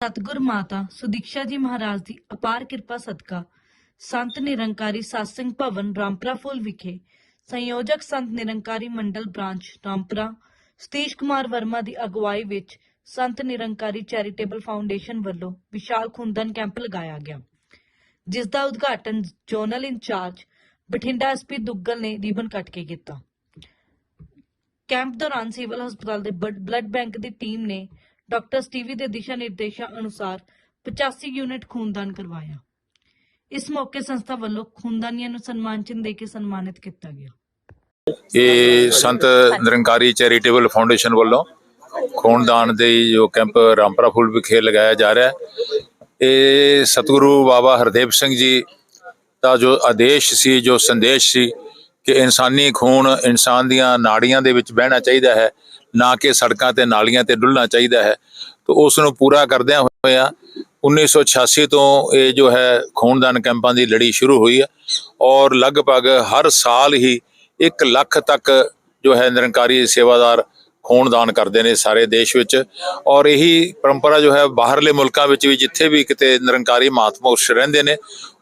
ਸਤਿਗੁਰ ਮਾਤਾ, ਸੁਦੀਕਸ਼ਾ ਜੀ ਮਹਾਰਾਜ ਦੀ ਅਪਾਰ ਕਿਰਪਾ ਸਦਕਾ, ਸੰਤ ਨਿਰੰਕਾਰੀ ਸਾਸੰਗ ਭਵਨ, ਰਾਮਪੁਰਾ ਫੁੱਲ ਵਿਖੇ, ਸੰਯੋਜਕ ਸੰਤ ਨਿਰੰਕਾਰੀ ਮੰਡਲ ਬ੍ਰਾਂਚ, ਰਾਮਪੁਰਾ, ਸਤੀਸ਼ ਕੁਮਾਰ ਵਰਮਾ ਦੀ ਅਗਵਾਈ ਵਿੱਚ ਸੰਤ ਨਿਰੰਕਾਰੀ ਚੈਰੀਟੇਬਲ ਫਾਊਂਡੇਸ਼ਨ ਵੱਲੋਂ ਵਿਸ਼ਾਲ ਖੁੰਦਨ ਕੈਂਪ ਲਗਾਇਆ ਗਿਆ, ਜਿਸ ਦਾ ਉਦਘਾਟਨ zonal incharge Bathinda SP Duggal ਨੇ ਰਿਬਨ ਕੱਟ ਕੇ ਕੀਤਾ। ਕੈਂਪ ਦੌਰਾਨ ਸਿਵਲ ਹਸਪਤਾਲ ਦੇ ਬਲੱਡ ਬੈਂਕ ਦੀ ਟੀਮ ਨੇ ਡਾਕਟਰ ਸਟੀਵੀ ਦੇ ਦਿਸ਼ਾ ਨਿਰਦੇਸ਼ਾਂ ਅਨੁਸਾਰ 85 ਯੂਨਿਟ ਖੂਨਦਾਨ ਕਰਵਾਇਆ। ਇਸ ਮੌਕੇ ਸੰਸਥਾ ਵੱਲੋਂ ਖੂਨਦਾਨੀਆਂ ਨੂੰ ਸਨਮਾਨ ਚਿੰਨ੍ਹ ਦੇ ਕੇ ਸਨਮਾਨਿਤ ਕੀਤਾ ਗਿਆ। ਇਹ ਸੰਤ ਨਿਰੰਕਾਰੀ ਚੈਰੀਟੇਬਲ ਫਾਊਂਡੇਸ਼ਨ ਵੱਲੋਂ ਖੂਨਦਾਨ ਦੇ ਜੋ ਕੈਂਪ ਰਾਮਪੁਰਾ ਫੁੱਲ ਵਿਖੇ ਲਗਾਇਆ ਜਾ ਰਿਹਾ ਹੈ। ਇਹ ਸਤਿਗੁਰੂ ਬਾਬਾ ਹਰਦੇਵ ਸਿੰਘ ਜੀ ਦਾ ਜੋ ਆਦੇਸ਼ ਸੀ, ਜੋ ਸੰਦੇਸ਼ ਸੀ ਕਿ ਇਨਸਾਨੀ ਖੂਨ ਇਨਸਾਨ ਦੀਆਂ ਨਾੜੀਆਂ ਦੇ ਵਿੱਚ ਬਹਿਣਾ ਚਾਹੀਦਾ ਹੈ, ਨਾ ਕਿ ਸੜਕਾਂ ਤੇ ਨਾਲੀਆਂ ਤੇ ਡੁੱਲਣਾ ਚਾਹੀਦਾ ਹੈ। ਤਾਂ ਉਸ ਨੂੰ ਪੂਰਾ ਕਰਦਿਆਂ ਹੋਇਆ 1986 ਤੋਂ ਇਹ ਜੋ ਹੈ ਖੂਨਦਾਨ ਕੈਂਪਾਂ ਦੀ ਲੜੀ ਸ਼ੁਰੂ ਹੋਈ ਹੈ ਔਰ ਲਗਭਗ ਹਰ ਸਾਲ ਹੀ 1 ਲੱਖ ਤੱਕ ਜੋ ਹੈ ਨਿਰੰਕਾਰੀ ਸੇਵਾਦਾਰ ਖੂਨਦਾਨ ਕਰਦੇ ਨੇ ਸਾਰੇ ਦੇਸ਼ ਵਿੱਚ ਔਰ ਇਹੀ ਪਰੰਪਰਾ ਜੋ ਹੈ ਬਾਹਰਲੇ ਮੁਲਕਾਂ ਵਿੱਚ ਵੀ ਜਿੱਥੇ ਵੀ ਕਿਤੇ ਨਿਰੰਕਾਰੀ ਮਹਾਤਮਾ ਪੁਰਸ਼ ਰਹਿੰਦੇ ਨੇ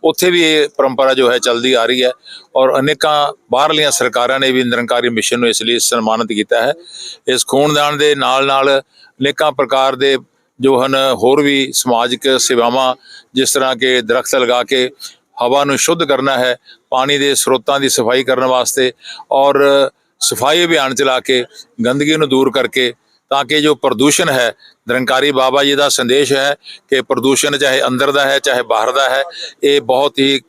ਉੱਥੇ ਵੀ ਇਹ ਪਰੰਪਰਾ ਜੋ ਹੈ ਚੱਲਦੀ ਆ ਰਹੀ ਹੈ ਔਰ ਅਨੇਕਾਂ ਬਾਹਰਲੀਆਂ ਸਰਕਾਰਾਂ ਨੇ ਵੀ ਨਿਰੰਕਾਰੀ ਮਿਸ਼ਨ ਨੂੰ ਇਸ ਲਈ ਸਨਮਾਨਿਤ ਕੀਤਾ ਹੈ। ਇਸ ਖੂਨਦਾਨ ਦੇ ਨਾਲ ਨਾਲ ਅਨੇਕਾਂ ਪ੍ਰਕਾਰ ਦੇ ਜੋ ਹਨ ਹੋਰ ਵੀ ਸਮਾਜਿਕ ਸੇਵਾਵਾਂ, ਜਿਸ ਤਰ੍ਹਾਂ ਕਿ ਦਰਖਤ ਲਗਾ ਕੇ ਹਵਾ ਨੂੰ ਸ਼ੁੱਧ ਕਰਨਾ ਹੈ, ਪਾਣੀ ਦੇ ਸਰੋਤਾਂ ਦੀ ਸਫ਼ਾਈ ਕਰਨ ਵਾਸਤੇ ਔਰ ਸਫ਼ਾਈ ਅਭਿਆਨ ਚਲਾ ਕੇ ਗੰਦਗੀ ਨੂੰ ਦੂਰ ਕਰਕੇ ਤਾਂ ਕਿ ਜੋ ਪ੍ਰਦੂਸ਼ਣ ਹੈ ਨਿਰੰਕਾਰੀ ਬਾਬਾ ਜੀ ਦਾ ਸੰਦੇਸ਼ ਹੈ ਕਿ ਪ੍ਰਦੂਸ਼ਣ ਚਾਹੇ ਅੰਦਰ ਦਾ ਹੈ, ਚਾਹੇ ਬਾਹਰ ਦਾ ਹੈ, ਇਹ ਬਹੁਤ ਹੀ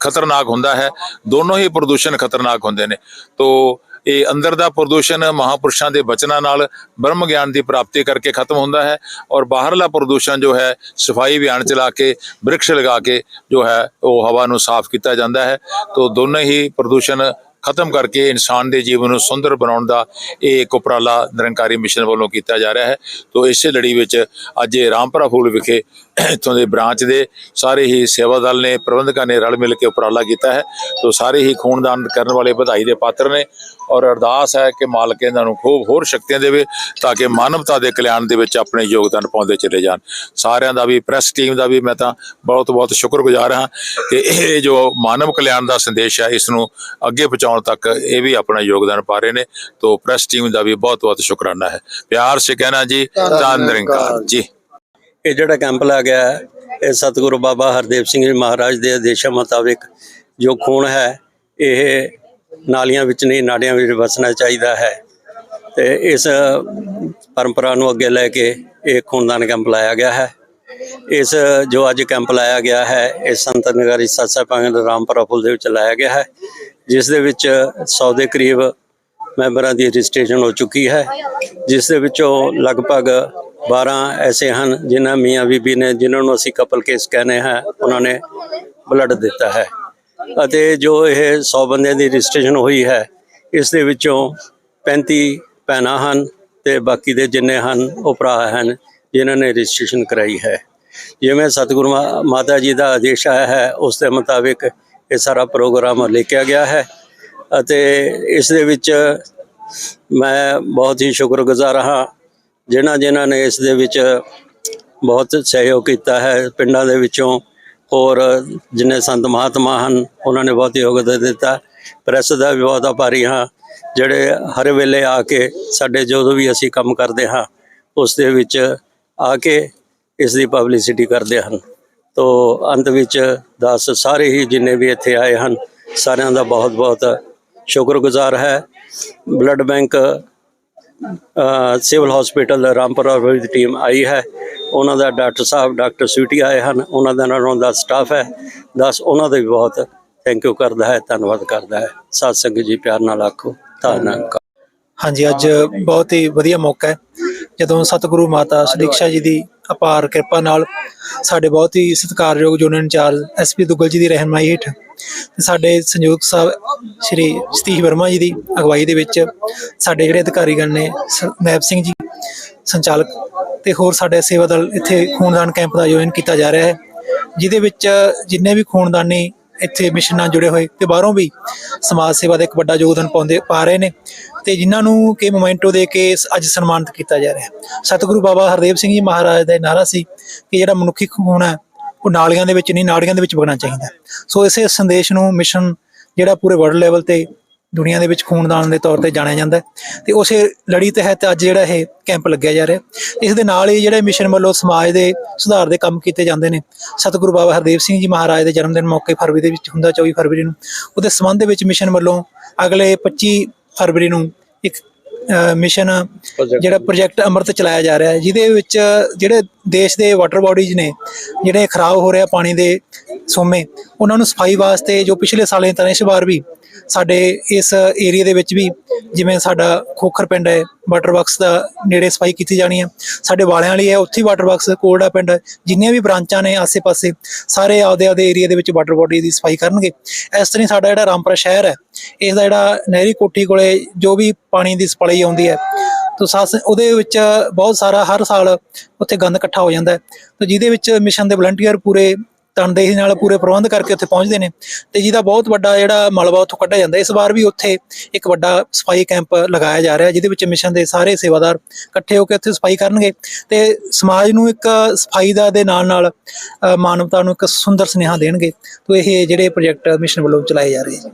ਖਤਰਨਾਕ ਹੁੰਦਾ ਹੈ। ਦੋਨੋਂ ਹੀ ਪ੍ਰਦੂਸ਼ਣ ਖਤਰਨਾਕ ਹੁੰਦੇ ਨੇ। ਤੋਂ ਇਹ ਅੰਦਰ ਦਾ ਪ੍ਰਦੂਸ਼ਣ ਮਹਾਪੁਰਸ਼ਾਂ ਦੇ ਬਚਨਾਂ ਨਾਲ ਬ੍ਰਹਮ ਗਿਆਨ ਦੀ ਪ੍ਰਾਪਤੀ ਕਰਕੇ ਖਤਮ ਹੁੰਦਾ ਹੈ ਔਰ ਬਾਹਰਲਾ ਪ੍ਰਦੂਸ਼ਣ ਜੋ ਹੈ, ਸਫ਼ਾਈ ਅਭਿਆਨ ਚਲਾ ਕੇ, ਬ੍ਰਿਕਸ਼ ਲਗਾ ਕੇ ਜੋ ਹੈ, ਉਹ ਹਵਾ ਨੂੰ ਸਾਫ਼ ਕੀਤਾ ਜਾਂਦਾ ਹੈ। ਤੋਂ ਦੋਨੋਂ ਹੀ ਪ੍ਰਦੂਸ਼ਣ ਖਤਮ ਕਰਕੇ ਇਨਸਾਨ ਦੇ ਜੀਵਨ ਨੂੰ ਸੁੰਦਰ ਬਣਾਉਣ ਦਾ ਇਹ ਇੱਕ ਉਪਰਾਲਾ ਨਿਰੰਕਾਰੀ ਮਿਸ਼ਨ ਵੱਲੋਂ ਕੀਤਾ ਜਾ ਰਿਹਾ ਹੈ। ਤੋਂ ਇਸੇ ਲੜੀ ਵਿੱਚ ਅੱਜ ਇਹ ਰਾਮਪੁਰਾ ਫੂਲ ਵਿਖੇ ਇੱਥੋਂ ਦੇ ਬ੍ਰਾਂਚ ਦੇ ਸਾਰੇ ਹੀ ਸੇਵਾ ਦਲ ਨੇ, ਪ੍ਰਬੰਧਕਾਂ ਨੇ ਰਲ ਮਿਲ ਕੇ ਉਪਰਾਲਾ ਕੀਤਾ ਹੈ। ਤੋਂ ਸਾਰੇ ਹੀ ਖੂਨਦਾਨ ਕਰਨ ਵਾਲੇ ਵਧਾਈ ਦੇ ਪਾਤਰ ਨੇ ਔਰ ਅਰਦਾਸ ਹੈ ਕਿ ਮਾਲਕ ਇਹਨਾਂ ਨੂੰ ਖੂਬ ਹੋਰ ਸ਼ਕਤੀਆਂ ਦੇਵੇ ਤਾਂ ਕਿ ਮਾਨਵਤਾ ਦੇ ਕਲਿਆਣ ਦੇ ਵਿੱਚ ਆਪਣੇ ਯੋਗਦਾਨ ਪਾਉਂਦੇ ਚਲੇ ਜਾਣ। ਸਾਰਿਆਂ ਦਾ ਵੀ, ਪ੍ਰੈਸ ਟੀਮ ਦਾ ਵੀ ਮੈਂ ਤਾਂ ਬਹੁਤ ਬਹੁਤ ਸ਼ੁਕਰਗੁਜ਼ਾਰ ਹਾਂ ਕਿ ਇਹ ਜੋ ਮਾਨਵ ਕਲਿਆਣ ਦਾ ਸੰਦੇਸ਼ ਹੈ, ਇਸ ਨੂੰ ਅੱਗੇ ਪਹੁੰਚਾਉਣ ਤੱਕ ਇਹ ਵੀ ਆਪਣਾ ਯੋਗਦਾਨ ਪਾ ਰਹੇ ਨੇ। ਤੋਂ ਪ੍ਰੈਸ ਟੀਮ ਦਾ ਵੀ ਬਹੁਤ ਬਹੁਤ ਸ਼ੁਕਰਾਨਾ ਹੈ। ਪਿਆਰ ਸੇ ਕਹਿਣਾ ਜੀ ਤਾਂ ਨਿਰੰਕਾਰ ਜੀ। ਇਹ ਜਿਹੜਾ ਕੈਂਪ ਲੱਗਿਆ ਗਿਆ ਇਹ ਸਤਿਗੁਰੂ ਬਾਬਾ ਹਰਦੇਵ ਸਿੰਘ ਜੀ ਮਹਾਰਾਜ ਦੇ ਆਦੇਸ਼ਾਂ ਮੁਤਾਬਿਕ ਜੋ ਖੂਨ ਹੈ, ਇਹ ਨਾਲੀਆਂ ਵਿੱਚ ਨਹੀਂ, ਨਾੜੀਆਂ ਵਿੱਚ ਵਸਣਾ ਚਾਹੀਦਾ ਹੈ। ਤੇ ਇਸ ਪਰੰਪਰਾ ਨੂੰ ਅੱਗੇ ਲੈ ਕੇ ਇਹ ਖੂਨਦਾਨ ਕੈਂਪ ਲਾਇਆ ਗਿਆ ਹੈ। ਇਸ ਜੋ ਅੱਜ ਕੈਂਪ ਲਾਇਆ ਗਿਆ ਹੈ, ਇਹ ਸੰਤ ਨਗਰੀ ਸਤਸਾ ਪੰਗ ਰਾਮਪੁਰਾ ਫੁੱਲ ਦੇ ਵਿੱਚ ਲਾਇਆ ਗਿਆ ਹੈ, ਜਿਸ ਦੇ ਵਿੱਚ 100 ਦੇ ਕਰੀਬ ਮੈਂਬਰਾਂ ਦੀ ਰਜਿਸਟ੍ਰੇਸ਼ਨ ਹੋ ਚੁੱਕੀ ਹੈ, ਜਿਸ ਦੇ ਵਿੱਚੋਂ ਲਗਭਗ 12 ਐਸੇ ਹਨ ਜਿਨ੍ਹਾਂ ਮੀਆਂ ਬੀਬੀ ਨੇ, ਜਿਨ੍ਹਾਂ ਨੂੰ ਅਸੀਂ ਕਪਲ ਕੇਸ ਕਹਿੰਦੇ ਹਾਂ, ਉਹਨਾਂ ਨੇ ਬਲੱਡ ਦਿੱਤਾ ਹੈ। ਅਤੇ ਜੋ ਇਹ 100 ਬੰਦਿਆਂ ਦੀ ਰਜਿਸਟ੍ਰੇਸ਼ਨ ਹੋਈ ਹੈ, ਇਸ ਦੇ ਵਿੱਚੋਂ 35 ਭੈਣਾਂ ਹਨ ਤੇ ਬਾਕੀ ਦੇ ਜਿੰਨੇ ਹਨ, ਉਹ ਭਰਾ ਹਨ, ਜਿਨ੍ਹਾਂ ਨੇ ਰਜਿਸਟ੍ਰੇਸ਼ਨ ਕਰਾਈ ਹੈ। ਜਿਵੇਂ ਸਤਿਗੁਰੂ ਮਾ- ਮਾਤਾ ਜੀ ਦਾ ਆਦੇਸ਼ ਆਇਆ ਹੈ, ਉਸ ਦੇ ਮੁਤਾਬਿਕ ਇਹ ਸਾਰਾ ਪ੍ਰੋਗਰਾਮ ਲਿਖਿਆ ਗਿਆ ਹੈ। ਅਤੇ ਇਸ ਦੇ ਵਿੱਚ ਮੈਂ ਬਹੁਤ ਹੀ ਸ਼ੁਕਰਗੁਜ਼ਾਰ ਹਾਂ ਜਿਨ੍ਹਾਂ ਜਿਨ੍ਹਾਂ ਨੇ ਇਸ ਦੇ ਵਿੱਚ ਬਹੁਤ ਸਹਿਯੋਗ ਕੀਤਾ ਹੈ, ਪਿੰਡਾਂ ਦੇ ਵਿੱਚੋਂ ਹੋਰ ਜਿੰਨੇ ਸੰਤ ਮਹਾਤਮਾ ਹਨ, ਉਹਨਾਂ ਨੇ ਬਹੁਤ ਯੋਗਦਾਨ ਦਿੱਤਾ। ਪ੍ਰੈਸ ਦਾ ਵੀ ਬਹੁਤ ਆਭਾਰੀ ਹਾਂ। ਜਿਹੜੇ ਹਰ ਵੇਲੇ ਆ ਕੇ ਸਾਡੇ ਜਦੋਂ ਵੀ ਅਸੀਂ ਕੰਮ ਕਰਦੇ ਹਾਂ, ਉਸ ਦੇ ਵਿੱਚ ਆ ਕੇ ਇਸ ਦੀ ਪਬਲਿਸਿਟੀ ਕਰਦੇ ਹਨ। ਤੋ ਅੰਤ ਵਿੱਚ ਦਸ ਸਾਰੇ ਹੀ ਜਿੰਨੇ ਵੀ ਇੱਥੇ ਆਏ ਹਨ, ਸਾਰਿਆਂ ਦਾ ਬਹੁਤ ਬਹੁਤ ਸ਼ੁਕਰਗੁਜ਼ਾਰ ਹੈ। Blood bank civil hospital Rampura ਦੀ ਟੀਮ ਆਈ ਹੈ। ਉਹਨਾਂ ਦਾ ਡਾਕਟਰ ਸਾਹਿਬ ਡਾਕਟਰ ਸਵੀਟੀ ਆਏ ਹਨ। ਉਹਨਾਂ ਦਾ ਨਾਲੋਂ ਦਾ ਸਟਾਫ ਹੈ। ਦਸ ਉਹਨਾਂ ਦਾ ਵੀ ਬਹੁਤ ਥੈਂਕ ਯੂ ਕਰਦਾ ਹੈ ਧੰਨਵਾਦ ਕਰਦਾ ਹੈ। ਸਾਧ ਸੰਗਤ ਜੀ ਪਿਆਰ ਨਾਲ ਆਖੋ। ਧੰਨਵਾਦ। ਹਾਂਜੀ ਅੱਜ ਬਹੁਤ ਹੀ ਵਧੀਆ ਮੌਕਾ ਹੈ। ਜਦੋਂ ਸਤਿਗੁਰੂ ਮਾਤਾ ਸੁਦੀਕਸ਼ਾ ਜੀ ਦੀ ਅਪਾਰ ਕਿਰਪਾ ਨਾਲ ਸਾਡੇ ਬਹੁਤ ਹੀ ਸਤਿਕਾਰਯੋਗ ਜੋਨ ਇੰਚਾਰਜ ਐਸਪੀ ਦੁੱਗਲ ਜੀ ਦੀ ਰਹਿਨਮਾਈ ਹੇਠ ਸਾਡੇ ਸੰਯੋਗ ਸਾਹਿਬ ਸ਼੍ਰੀ ਸਤੀਸ਼ ਵਰਮਾ ਜੀ ਦੀ ਅਗਵਾਈ ਦੇ ਵਿੱਚ ਸਾਡੇ ਜਿਹੜੇ ਅਧਿਕਾਰੀਗਣ ਨੇ ਸ- ਨੈਬ ਸਿੰਘ ਜੀ, ਸੰਚਾਲਕ ਤੇ ਹੋਰ ਸਾਡੇ ਸੇਵਾ ਦਲ ਇੱਥੇ ਖੂਨਦਾਨ ਕੈਂਪ ਦਾ ਆਯੋਜਨ ਕੀਤਾ ਜਾ ਰਿਹਾ ਹੈ, ਜਿਹਦੇ ਵਿੱਚ ਜਿੰਨੇ ਵੀ ਖੂਨਦਾਨੀ ਇੱਥੇ ਮਿਸ਼ਨ ਨਾਲ ਜੁੜੇ ਹੋਏ ਤੇ ਬਾਹਰੋਂ ਵੀ ਸਮਾਜ ਸੇਵਾ ਦਾ ਇੱਕ ਵੱਡਾ ਯੋਗਦਾਨ ਪਾਉਂਦੇ, ਪਾ ਰਹੇ ਨੇ ਤੇ ਜਿਨ੍ਹਾਂ ਨੂੰ ਕਿ ਮੋਮੈਂਟੋ ਦੇ ਕੇ ਅੱਜ ਸਨਮਾਨਿਤ ਕੀਤਾ ਜਾ ਰਿਹਾ ਹੈ। ਸਤਿਗੁਰੂ ਬਾਬਾ ਹਰਦੇਵ ਸਿੰਘ ਜੀ ਮਹਾਰਾਜ ਦਾ ਨਾਰਾ ਸੀ ਕਿ ਜਿਹੜਾ ਮਨੁੱਖੀ ਖੂਨ ਹੈ ਉਹ ਨਾਲੀਆਂ ਦੇ ਵਿੱਚ ਨਹੀਂ, ਨਾੜੀਆਂ ਦੇ ਵਿੱਚ ਵਗਣਾ ਚਾਹੀਦਾ। ਸੋ ਇਸੇ ਸੰਦੇਸ਼ ਨੂੰ ਮਿਸ਼ਨ ਜਿਹੜਾ ਪੂਰੇ ਵਰਲਡ ਲੈਵਲ ਤੇ ਦੁਨੀਆ ਦੇ ਵਿੱਚ ਖੂਨਦਾਨ ਦੇ ਤੌਰ ਤੇ ਜਾਣਿਆ ਜਾਂਦਾ ਹੈ। ਤੇ ਉਸੇ ਲੜੀ ਤਹਿਤ ਅੱਜ ਜਿਹੜਾ ਇਹ ਕੈਂਪ ਲੱਗਿਆ ਜਾ ਰਿਹਾ ਇਸ ਦੇ ਨਾਲ ਹੀ ਜਿਹੜੇ ਮਿਸ਼ਨ ਵੱਲੋਂ ਸਮਾਜ ਦੇ ਸੁਧਾਰ ਦੇ ਕੰਮ ਕੀਤੇ ਜਾਂਦੇ ਨੇ, ਸਤਿਗੁਰੂ ਬਾਬਾ ਹਰਦੇਵ ਸਿੰਘ ਜੀ ਮਹਾਰਾਜ ਦੇ ਜਨਮ ਦਿਨ ਮੌਕੇ ਫਰਵਰੀ ਦੇ ਵਿੱਚ ਹੁੰਦਾ 24 ਫਰਵਰੀ ਨੂੰ। ਉਹਦੇ ਸੰਬੰਧ ਦੇ ਵਿੱਚ ਮਿਸ਼ਨ ਵੱਲੋਂ ਅਗਲੇ 25 ਫਰਵਰੀ ਨੂੰ ਇੱਕ ਮਿਸ਼ਨ ਜਿਹੜਾ ਪ੍ਰੋਜੈਕਟ ਅੰਮ੍ਰਿਤ ਚਲਾਇਆ ਜਾ ਰਿਹਾ ਹੈ ਜਿਹਦੇ ਵਿੱਚ ਜਿਹੜੇ ਦੇਸ਼ ਦੇ ਵਾਟਰ ਬਾਡੀਜ਼ ਨੇ ਜਿਹੜੇ ਖਰਾਬ ਹੋ ਰਿਹਾ ਪਾਣੀ ਦੇ ਸੋਮੇ ਉਹਨਾਂ ਨੂੰ ਸਫ਼ਾਈ ਵਾਸਤੇ ਜੋ ਪਿਛਲੇ ਸਾਲੇ ਤਰ੍ਹਾਂ ਇਸ ਵਾਰ ਵੀ ਸਾਡੇ ਇਸ ਏਰੀਆ ਦੇ ਵਿੱਚ ਵੀ ਜਿਵੇਂ ਸਾਡਾ ਖੋਖਰ ਪਿੰਡ ਹੈ ਵਾਟਰ ਵਰਕਸ ਦਾ ਨੇੜੇ ਸਫ਼ਾਈ ਕੀਤੀ ਜਾਣੀ ਹੈ। ਸਾਡੇ ਵਾਲਿਆਂ ਵਾਲੀ ਹੈ, ਉੱਥੇ ਵਾਟਰ ਵਰਕਸ ਕੋਲਡਾ ਪਿੰਡ ਜਿੰਨੀਆਂ ਵੀ ਬ੍ਰਾਂਚਾਂ ਨੇ ਆਸੇ-ਪਾਸੇ, ਸਾਰੇ ਆਪਦੇ ਆਪਦੇ ਏਰੀਆ ਦੇ ਵਿੱਚ ਵਾਟਰ ਬਾਡੀ ਦੀ ਸਫ਼ਾਈ ਕਰਨਗੇ। ਇਸ ਤਰ੍ਹਾਂ ਹੀ ਸਾਡਾ ਜਿਹੜਾ ਰਾਮਪੁਰਾ ਸ਼ਹਿਰ ਹੈ, ਇਸ ਦਾ ਜਿਹੜਾ ਨਹਿਰੀ ਕੋਠੀ ਕੋਲੇ ਜੋ ਵੀ ਪਾਣੀ ਦੀ ਸਪਲਾਈ ਆਉਂਦੀ ਹੈ, ਤੋ ਸਾਸ ਉਹਦੇ ਵਿੱਚ ਬਹੁਤ ਸਾਰਾ ਹਰ ਸਾਲ ਉੱਥੇ ਗੰਦ ਇਕੱਠਾ ਹੋ ਜਾਂਦਾ ਹੈ। ਤੇ ਜਿਹਦੇ ਵਿੱਚ ਮਿਸ਼ਨ ਦੇ ਵਲੰਟੀਅਰ ਪੂਰੇ ਤਨਦੇਹੀ ਨਾਲ ਪੂਰੇ ਪ੍ਰਬੰਧ ਕਰਕੇ ਉੱਥੇ ਪਹੁੰਚਦੇ ਨੇ ਤੇ ਜਿਹਦਾ ਬਹੁਤ ਵੱਡਾ ਜਿਹੜਾ ਮਲਬਾ ਉੱਥੋਂ ਕੱਢਿਆ ਜਾਂਦਾ। ਇਸ ਵਾਰ ਵੀ ਉੱਥੇ ਇੱਕ ਵੱਡਾ ਸਫ਼ਾਈ ਕੈਂਪ ਲਗਾਇਆ ਜਾ ਰਿਹਾ, ਜਿਹਦੇ ਵਿੱਚ ਮਿਸ਼ਨ ਦੇ ਸਾਰੇ ਸੇਵਾਦਾਰ ਇਕੱਠੇ ਹੋ ਕੇ ਉੱਥੇ ਸਫ਼ਾਈ ਕਰਨਗੇ ਤੇ ਸਮਾਜ ਨੂੰ ਇੱਕ ਸਫ਼ਾਈ ਦਾ ਦੇ ਨਾਲ ਨਾਲ ਮਾਨਵਤਾ ਨੂੰ ਇੱਕ ਸੁੰਦਰ ਸੁਨੇਹਾ ਦੇਣਗੇ। ਤੋ ਇਹ ਜਿਹੜੇ ਪ੍ਰੋਜੈਕਟ ਮਿਸ਼ਨ ਵੱਲੋਂ ਚਲਾਏ ਜਾ ਰਹੇ ਜੀ